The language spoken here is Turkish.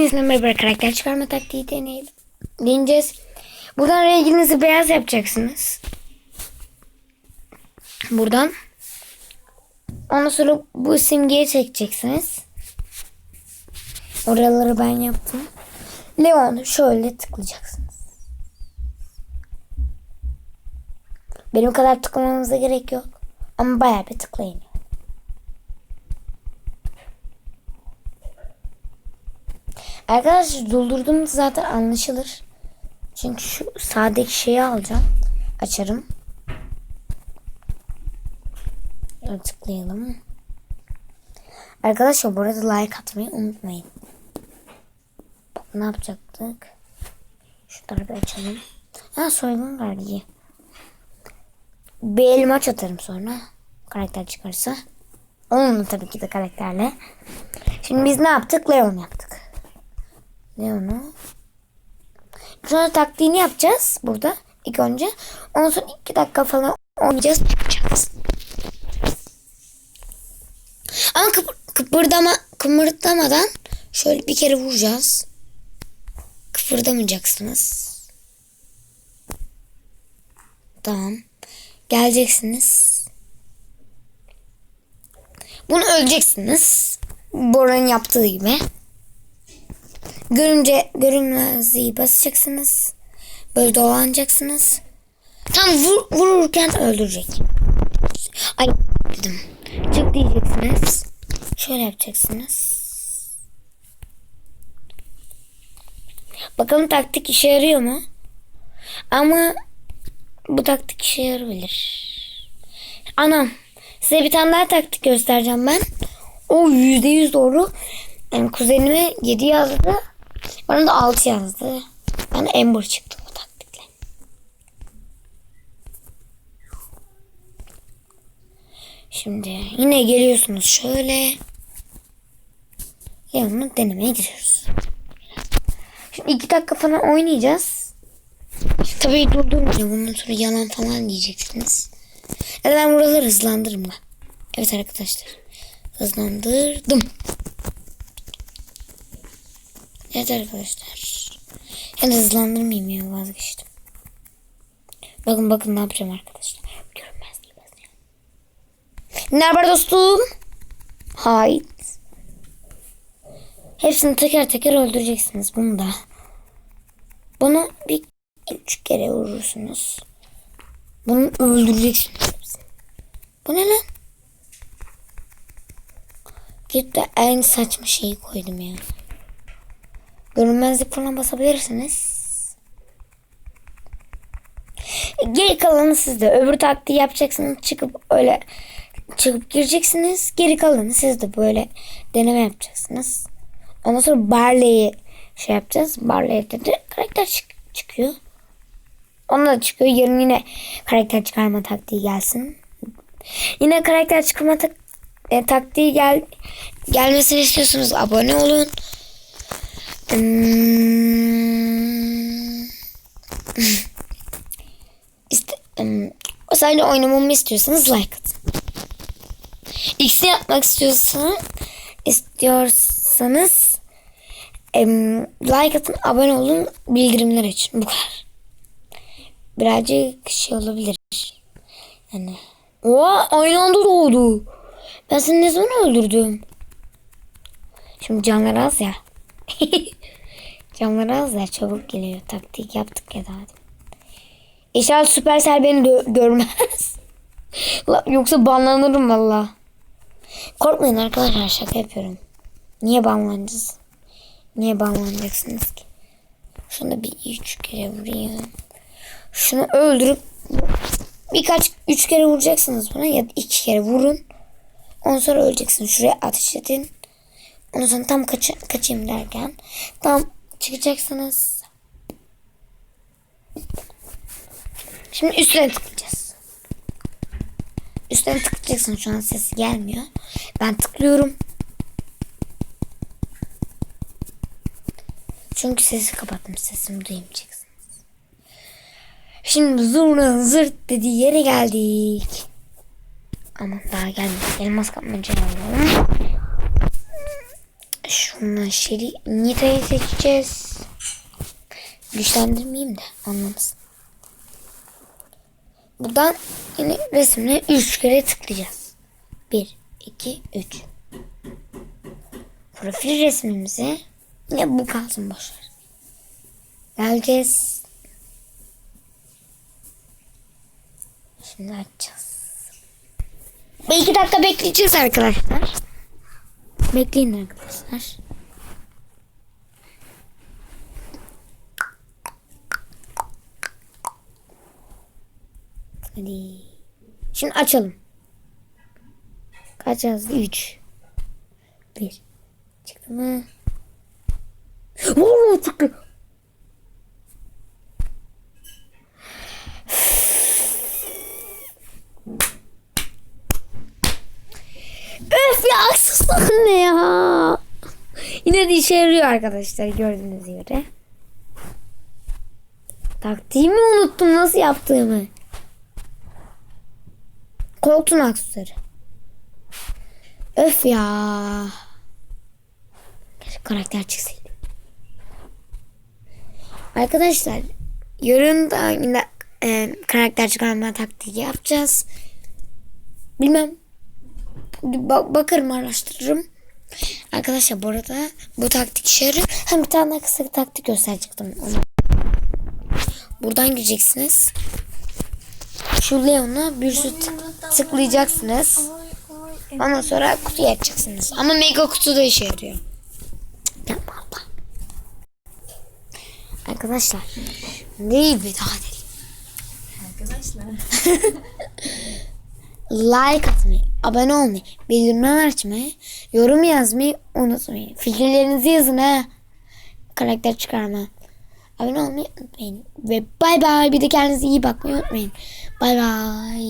Hepinizle merhaba karakter çıkarma taktiği deneyelim. Deneyeceğiz. Buradan renginizi beyaz yapacaksınız. Buradan. Ondan sonra bu simgeye çekeceksiniz. Oraları ben yaptım. Leon şöyle tıklayacaksınız. Benim kadar tıklamanıza gerek yok. Ama bayağı bir tıklayın. Arkadaşlar doldurduğumuz zaten anlaşılır. Çünkü şu sağdaki şeyi alacağım. Açarım. Tıklayalım. Arkadaşlar bu arada like atmayı unutmayın. Bak, ne yapacaktık? Şunları bir açalım. Ha soygun vergi. Bir elmaç atarım sonra. Karakter çıkarsa. Onunla tabii ki de karakterle. Şimdi biz ne yaptık? Leon yaptık. Leon'u. Sonra taktiğini yapacağız burada. ilk önce. Ondan sonra iki dakika falan oynayacağız. Çıkacağız. Ama kıpır, kıpırdama, kımırdamadan şöyle bir kere vuracağız. Kıpırdamayacaksınız. Tamam. Geleceksiniz. Bunu öleceksiniz. Bora'nın yaptığı gibi. Görünce görünmezliği basacaksınız. Böyle dolanacaksınız. Tam vur, vururken öldürecek. Ay dedim. Çık diyeceksiniz. Şöyle yapacaksınız. Bakalım taktik işe yarıyor mu? Ama bu taktik işe yarabilir. Anam size bir tane daha taktik göstereceğim ben. O yüzde yüz doğru. Yani kuzenime 7 yazdı. Bana da 6 yazdı. Bana Amber çıktı bu taktikle. Şimdi yine geliyorsunuz şöyle. Yanına denemeye giriyoruz. Şimdi 2 dakika falan oynayacağız. Tabii durdurmayacağım. Bundan sonra yalan falan diyeceksiniz. Ya da ben buraları hızlandırırım ben. Evet arkadaşlar. Hızlandırdım. Evet arkadaşlar. Yani hızlandırmayayım ya vazgeçtim. Bakın bakın ne yapacağım arkadaşlar. Görünmezliği. Ne haber dostum? Hayır. Hepsini teker teker öldüreceksiniz bunu da. Bunu bir üç kere vurursunuz. Bunu öldüreceksiniz hepsini. Bu ne lan? Git de en saçma şeyi koydum ya. Görünmezlik falan basabilirsiniz. Geri kalanı sizde. Öbür taktiği yapacaksınız. Çıkıp öyle çıkıp gireceksiniz. Geri kalanı siz de böyle deneme yapacaksınız. Ondan sonra Barley'i şey yapacağız. Barley'de de karakter çık- çıkıyor. Onunla da çıkıyor. Yarın yine karakter çıkarma taktiği gelsin. Yine karakter çıkarma tak- e, taktiği gel gelmesini istiyorsunuz. Abone olun. Hmm. İşte, hmm, o sadece oynamamı istiyorsanız like atın. X'i yapmak istiyorsanız istiyorsanız like atın, abone olun, bildirimler açın. Bu kadar. Birazcık şey olabilir. Yani. Oha aynı anda doğdu. Ben seni ne zaman öldürdüm? Şimdi canlar az ya. Canlar az ya çabuk geliyor. Taktik yaptık ya daha. İnşallah Supercell beni görmez. Yoksa banlanırım valla. Korkmayın arkadaşlar şaka yapıyorum. Niye banlanacağız? Niye banlanacaksınız ki? Şunu bir üç kere vurayım. Şunu öldürüp birkaç üç kere vuracaksınız buna ya da iki kere vurun. Ondan sonra öleceksiniz. Şuraya ateş edin. Ondan tam kaç kaçayım derken tam çıkacaksınız. Şimdi üstüne tıklayacağız. Üstüne tıklayacaksın. Şu an sesi gelmiyor. Ben tıklıyorum. Çünkü sesi kapattım. Sesimi duymayacaksınız. Şimdi zurna zırt dediği yere geldik. Ama daha gelmedik. Elmas kapmaca alalım. Şu Ondan Şeri Nita'yı seçeceğiz. Güçlendirmeyeyim de anlamasın. Buradan yine resimle 3 kere tıklayacağız. 1, 2, 3. Profil resmimize yine bu kalsın boşver. Geleceğiz. Şimdi açacağız. Bir iki dakika bekleyeceğiz arkadaşlar. Bekleyin arkadaşlar. Hadi. Şimdi açalım. Kaç yazdı? 3. 1. Çıktı mı? Oo çıktı. Öf ya haksızlık ne ya? Yine de işe yarıyor arkadaşlar gördüğünüz gibi. Taktiğimi unuttum nasıl yaptığımı. Koltuğun aksesuarı. Öf ya. Keşke karakter çıksaydı. Arkadaşlar yarın da yine e, karakter çıkarma taktiği yapacağız. Bilmem. Ba- bakarım araştırırım. Arkadaşlar bu arada bu taktik işe yarıyor. Hem bir tane daha kısa bir taktik gösterecektim. Onu. Buradan gireceksiniz. Şu Leon'a bir sürü tık- tıklayacaksınız. Ondan sonra kutuyu açacaksınız. Ama mega kutu da işe yarıyor. Yapma. Arkadaşlar. Neyi veda edelim. Arkadaşlar. Like atmayı, abone olmayı, bildirimler açmayı, yorum yazmayı unutmayın. Fikirlerinizi yazın ha. Karakter çıkarma. Abone olmayı unutmayın. Ve bay bay. Bir de kendinize iyi bakmayı unutmayın. Bay bay.